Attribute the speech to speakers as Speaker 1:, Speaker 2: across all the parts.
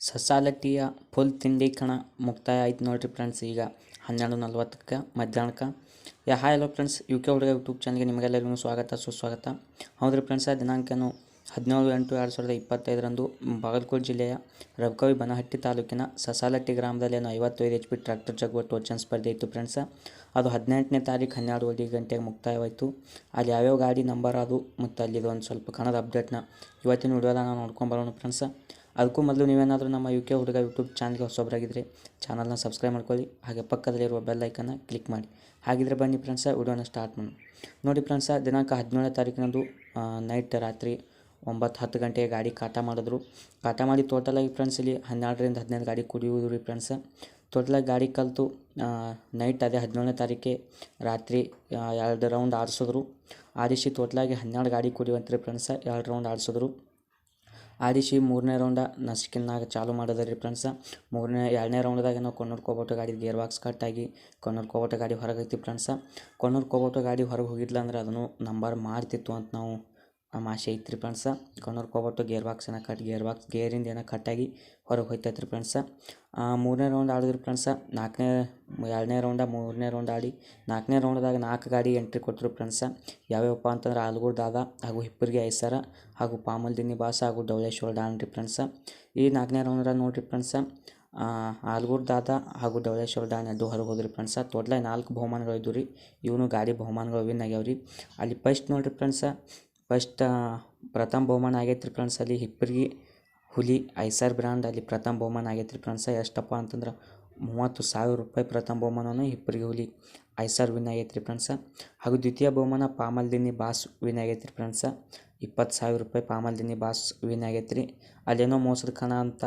Speaker 1: ಸಸಾಲಟ್ಟಿಯ full ತಿಂಡಿ ಕಣ ಮುಕ್ತಾಯ ಆಯ್ತು ನೋಡಿರಿ ಫ್ರೆಂಡ್ಸ್ ಈಗ ಹನ್ನೆರಡು ನಲ್ವತ್ತಕ್ಕೆ ಮಧ್ಯಾಹ್ನಕ್ಕೆ. Yeah hi hello friends U K ಹುಡುಗ ಯೂಟ್ಯೂಬ್ ಚಾನಲ್ಗೆ ನಿಮಗೆಲ್ಲರಿಗೂ ಸ್ವಾಗತ, ಸುಸ್ವಾಗತ. ಹೌದ್ರಿ ಫ್ರೆಂಡ್ಸ್ ದಿನಾಂಕನು ಹದಿನೇಳು ಎಂಟು ಎರಡು ಸಾವಿರದ ಇಪ್ಪತ್ತೈದರಂದು ಬಾಗಲಕೋಟೆ ಜಿಲ್ಲೆಯ ರಬಕವಿ ಬನಹಟ್ಟಿ ತಾಲೂಕಿನ ಸಸಾಲಟ್ಟಿ ಗ್ರಾಮದಲ್ಲಿ ಏನು ಐವತ್ತೈದು ಎಚ್ ಪಿ ಟ್ರ್ಯಾಕ್ಟರ್ ಜಗುವ ಟೋಚನ್ ಸ್ಪರ್ಧೆ ಇತ್ತು ಫ್ರೆಂಡ್ಸ ಅದು ಹದಿನೆಂಟನೇ ತಾರೀಕು ಹನ್ನೆರಡುವರೆ ಗಂಟೆಗೆ ಮುಕ್ತಾಯವಾಯಿತು. ಅಲ್ಲಿ ಯಾವ್ಯಾವ ಗಾಡಿ ನಂಬರ್ ಅದು ಮತ್ತು ಅಲ್ಲಿದು ಒಂದು ಸ್ವಲ್ಪ ಕಣದ ಅಪ್ಡೇಟ್ನ ಇವತ್ತಿನ ವಿಡಿಯೋದಾಗ ನಾವು ನೋಡ್ಕೊಂಬರೋಣ ಫ್ರೆಂಡ್ಸ ಅದಕ್ಕೂ ಮೊದಲು ನೀವೇನಾದರೂ ನಮ್ಮ ಯು ಕೆ ಹುಡುಗ ಯೂಟ್ಯೂಬ್ ಚಾನಲ್ಗೆ ಹೊಸೊಬ್ಬರಾಗಿದ್ದರೆ ಚಾನಲ್ನ ಸಬ್ಸ್ಕ್ರೈಬ್ ಮಾಡ್ಕೊಳ್ಳಿ. ಹಾಗೆ ಪಕ್ಕದಲ್ಲಿರುವ ಬೆಲ್ ಐಕನ್ನ ಕ್ಲಿಕ್ ಮಾಡಿ. ಹಾಗಿದ್ರೆ ಬನ್ನಿ ಫ್ರೆಂಡ್ಸ, ವಿಡಿಯೋನ ಸ್ಟಾರ್ಟ್ ಮಾಡೋಣ. ನೋಡಿ ಫ್ರೆಂಡ್ಸ, ದಿನಾಂಕ ಹದಿನೇಳನೇ ತಾರೀಕಿನಂದು ನೈಟ್ ರಾತ್ರಿ ಒಂಬತ್ತು ಹತ್ತು ಗಂಟೆಗೆ ಗಾಡಿ ಕಾಟ ಮಾಡಿದ್ರು. ಕಾಟ ಮಾಡಿ ಟೋಟಲಾಗಿ ಫ್ರೆಂಡ್ಸ್ ಇಲ್ಲಿ ಹನ್ನೆರಡರಿಂದ ಹದಿನೈದು ಗಾಡಿ ಕುಡಿಯುವುದು ರೀ ಫ್ರೆಂಡ್ಸ. ಟೋಟಲಾಗಿ ಗಾಡಿ ಕಲಿತು ನೈಟ್ ಅದೇ ಹದಿನೇಳನೇ ತಾರೀಕೆ ರಾತ್ರಿ ಎರಡು ರೌಂಡ್ ಆಡಿಸಿದ್ರು. ಆಡಿಸಿ ಟೋಟಲಾಗಿ ಹನ್ನೆರಡು ಗಾಡಿ ಕುಡಿಯುವಂತ್ರಿ ಫ್ರೆಂಡ್ಸ, ಎರಡು ರೌಂಡ್ ಆಡಿಸಿದ್ರು. ಆಡಿಸಿ ಮೂರನೇ ರೌಂಡ ನಸ್ಕಿನ್ನಾಗ ಚಾಲು ಮಾಡಿದ್ರಿ ಫ್ರೆಂಡ್ಸ ಮೂರನೇ, ಎರಡನೇ ರೌಂಡ್ದಾಗ ನಾವು ಕೊನ್ನೂರು ಕೋಬೋಟ ಗಾಡಿ ಗೇರ್ ಬಾಕ್ಸ್ ಆಗಿ ಕೊನ್ನೂರು ಕೋಬೋಟ ಗಾಡಿ ಹೊರಗೆ ಫ್ರೆಂಡ್ಸ ಕೊನ್ನೂರು ಕೋಬೋಟೋ ಗಾಡಿ ಹೊರಗೆ ಹೋಗಿದ್ಲ ಅಂದ್ರೆ ಅದನ್ನು ನಂಬರ್ ಮಾಡ್ತಿತ್ತು ಅಂತ ನಾವು ನಮ್ಮ ಆಸೆ ಐತ್ರಿ friends Konnur Kubota gear box ಏನೋ ಕಟ್, ಗೇರ್ ಬಾಕ್ಸ್, ಗೇರಿಂದ ಏನೋ ಕಟ್ಟಾಗಿ ಹೊರಗೆ ಹೋಯ್ತೈತ್ರಿ ಫ್ರೆಂಡ್ಸ ಮೂರನೇ ರೌಂಡ್ ಆಡಿದ್ರು ಫ್ರೆಂಡ್ಸ ನಾಲ್ಕನೇ, ಎರಡನೇ ರೌಂಡ ಮೂರನೇ ರೌಂಡ್ ಆಡಿ ನಾಲ್ಕನೇ ರೌಂಡ್ದಾಗ ನಾಲ್ಕು ಗಾಡಿ ಎಂಟ್ರಿ ಕೊಟ್ಟರು ಫ್ರೆಂಡ್ಸ ಯಾವ್ಯಾವಪ್ಪ ಅಂತಂದ್ರೆ ಆಲ್ಗೂರ್ ದಾದ ಹಾಗೂ ಹಿಪ್ಪರಿಗೆ ಐಸರ ಹಾಗೂ ಪಾಮಲ್ದಿನಿ ಬಾಸ ಹಾಗೂ ಡೌಳೇಶ್ವರ ಡಾನ್ ರೀ ಫ್ರೆಂಡ್ಸ ಈ ನಾಲ್ಕನೇ ರೌಂಡ್ರ ನೋಡಿರಿ ಫ್ರೆಂಡ್ಸ ಆಲ್ಗೂರ್ ದಾದ ಹಾಗೂ ಡೌಳೇಶ್ವರ ಡಾನ್ ಎದ್ದು ಹೊರಗೆ ಹೋದ್ರಿ ಫ್ರೆಂಡ್ಸ ಟೋಟ್ಲಾಗಿ ನಾಲ್ಕು ಬಹುಮಾನಗಳು ಇದ್ದು ರೀ, ಇವನು ಗಾಡಿ ಬಹುಮಾನಗಳು ವಿನ್ ಆಗ್ಯಾವ ರೀ ಅಲ್ಲಿ ಫಸ್ಟ್ ನೋಡಿರಿ ಫ್ರೆಂಡ್ಸ ಫಸ್ಟ್ ಪ್ರಥಮ ಬಹುಮಾನ ಆಗೈತ್ರಿ ಫ್ರೆಂಡ್ಸ್. ಅಲ್ಲಿ ಹಿಪ್ಪರಿಗೆ, ಹುಲಿ, ಐಸರ್ ಬ್ರ್ಯಾಂಡ್ ಅಲ್ಲಿ ಪ್ರಥಮ ಬಹುಮಾನ ಆಗೈತ್ರಿ ಫ್ರೆಂಡ್ಸ್. ಎಷ್ಟಪ್ಪ ಅಂತಂದ್ರೆ ಮೂವತ್ತು ಸಾವಿರ ರೂಪಾಯಿ ಪ್ರಥಮ ಬಹುಮಾನವನ್ನು ಹಿಪ್ಪರಿಗೆ, ಹುಲಿ, ಐಸರ್ ವಿನ್ ಆಗೈತ್ರಿ ಫ್ರೆಂಡ್ಸ. ಹಾಗೂ ದ್ವಿತೀಯ ಬಹುಮಾನ ಪಾಮಲ್ದಿನಿ ಬಾಸ್ ವಿನ್ ಆಗೈತ್ರಿ ಫ್ರೆಂಡ್ಸ. ಇಪ್ಪತ್ತು ಸಾವಿರ ರೂಪಾಯಿ ಪಾಮಲ್ದಿನಿ ಬಾಸ್ ವಿನ್ ಆಗೈತ್ರಿ. ಅಲ್ಲೇನೋ ಮೋಸದ ಕಣ ಅಂತ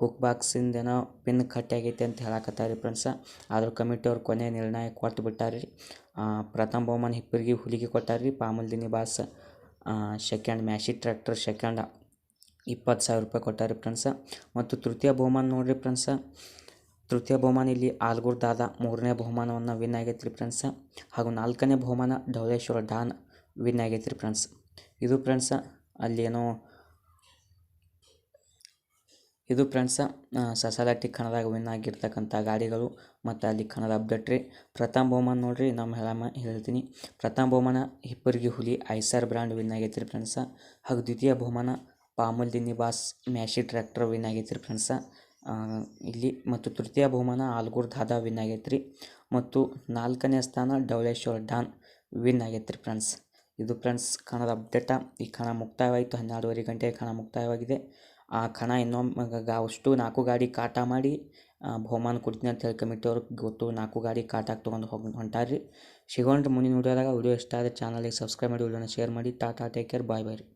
Speaker 1: ಹುಕ್ ಬಾಕ್ಸಿಂದ ಏನೋ ಪಿನ್ ಕಟ್ಟಿ ಆಗೈತೆ ಅಂತ ಹೇಳಕತ್ತಾರೆ ರೀ ಫ್ರೆಂಡ್ಸ. ಆದರೂ ಕಮಿಟಿಯವ್ರು ಕೊನೆ ನಿರ್ಣಯ ಕೊಟ್ಟು ಬಿಟ್ಟಾರೆ ರೀ ಪ್ರಥಮ ಬಹುಮಾನ ಹಿಪ್ಪರಿಗೆ, ಹುಲಿಗೆ ಕೊಟ್ಟಾರ್ರಿ Pamaldinni boss. Second Massey tractor second ಇಪ್ಪತ್ತು ಸಾವಿರ ರೂಪಾಯಿ ಕೊಟ್ಟಾರಿ ಫ್ರೆಂಡ್ಸ ಮತ್ತು ತೃತೀಯ ಬಹುಮಾನ ನೋಡಿರಿ ಫ್ರೆಂಡ್ಸ ತೃತೀಯ ಬಹುಮಾನ ಇಲ್ಲಿ ಆಲ್ಗೂರ್ ದಾದ ಮೂರನೇ ಬಹುಮಾನವನ್ನು ವಿನ್ ಆಗೈತ್ರಿ ಫ್ರೆಂಡ್ಸ ಹಾಗೂ ನಾಲ್ಕನೇ ಬಹುಮಾನ ಡೌಲೇಶ್ವರ ಡಾನ್ ವಿನ್ ಆಗೈತ್ರಿ ಫ್ರೆಂಡ್ಸ್ ಇದು ಫ್ರೆಂಡ್ಸ ಅಲ್ಲಿ ಏನೋ ಇದು ಫ್ರೆಂಡ್ಸ್ ಸಸಾಲಟ್ಟಿ ಕನ್ನಡದಾಗ ವಿನ್ ಆಗಿರ್ತಕ್ಕಂಥ ಗಾಡಿಗಳು ಮತ್ತು ಅಲ್ಲಿ ಕನ್ನಡ ಅಪ್ಡೇಟ್ ರೀ. ಪ್ರಥಮ ಬಹುಮಾನ ನೋಡ್ರಿ ನಮ್ಮ ಹೇಳಮ್ಮ ಹೇಳ್ತೀನಿ. ಪ್ರಥಮ ಬಹುಮಾನ ಹಿಪ್ಪರಿಗೆ ಹುಲಿ ಐಸರ್ ಬ್ರ್ಯಾಂಡ್ ವಿನ್ ಆಗೈತೆ ರೀ ಫ್ರೆಂಡ್ಸ. ಹಾಗೂ ದ್ವಿತೀಯ ಬಹುಮಾನ ಪಾಮುಲ್ Pamaldinni boss Massey tractor win ಆಗೈತೆ ರೀ ಫ್ರೆಂಡ್ಸ ಇಲ್ಲಿ ಮತ್ತು ತೃತೀಯ ಬಹುಮಾನ ಆಲ್ಗೂರ್ ದಾದಾ ವಿನ್ ಆಗೈತೆ ರೀ ಮತ್ತು ನಾಲ್ಕನೇ ಸ್ಥಾನ ಡೌಳೇಶ್ವರ್ ಡಾನ್ ವಿನ್ ಆಗೈತೆ ರೀ ಫ್ರೆಂಡ್ಸ್. ಇದು ಫ್ರೆಂಡ್ಸ್, ಕಣದ ಅಪ್ಡೇಟ ಈ ಕಣ ಮುಕ್ತಾಯವಾಯಿತು. ಹನ್ನೆರಡುವರೆ ಗಂಟೆಗೆ ಕಣ ಮುಕ್ತಾಯವಾಗಿದೆ. ಆ ಕಣ ಇನ್ನೊಮ್ಮೆ ಅಷ್ಟು ನಾಲ್ಕು ಗಾಡಿ ಕಾಟ ಮಾಡಿ ಬಹುಮಾನ ಕೊಡ್ತೀನಿ ಅಂತ ಹೇಳಿ ಗೊತ್ತು ನಾಲ್ಕು ಗಾಡಿ ಕಾಟಾಗಿ ತೊಗೊಂಡು ಹೋಗಿ, ಹೊಂಟಾರ್ರಿ. ಸಿಗೋಣ್ರಿ ಮುಂದಿನ ವಿಡಿಯೋದಾಗ ವಿಡಿಯೋ ಇಷ್ಟ ಆದರೆ ಚಾನಲಿಗೆ ಸಬ್ಸ್ಕ್ರೈಬ್ ಮಾಡಿ, ವಿಡಿಯೋನ ಶೇರ್ ಮಾಡಿ. Tata take care bye bye ರೀ.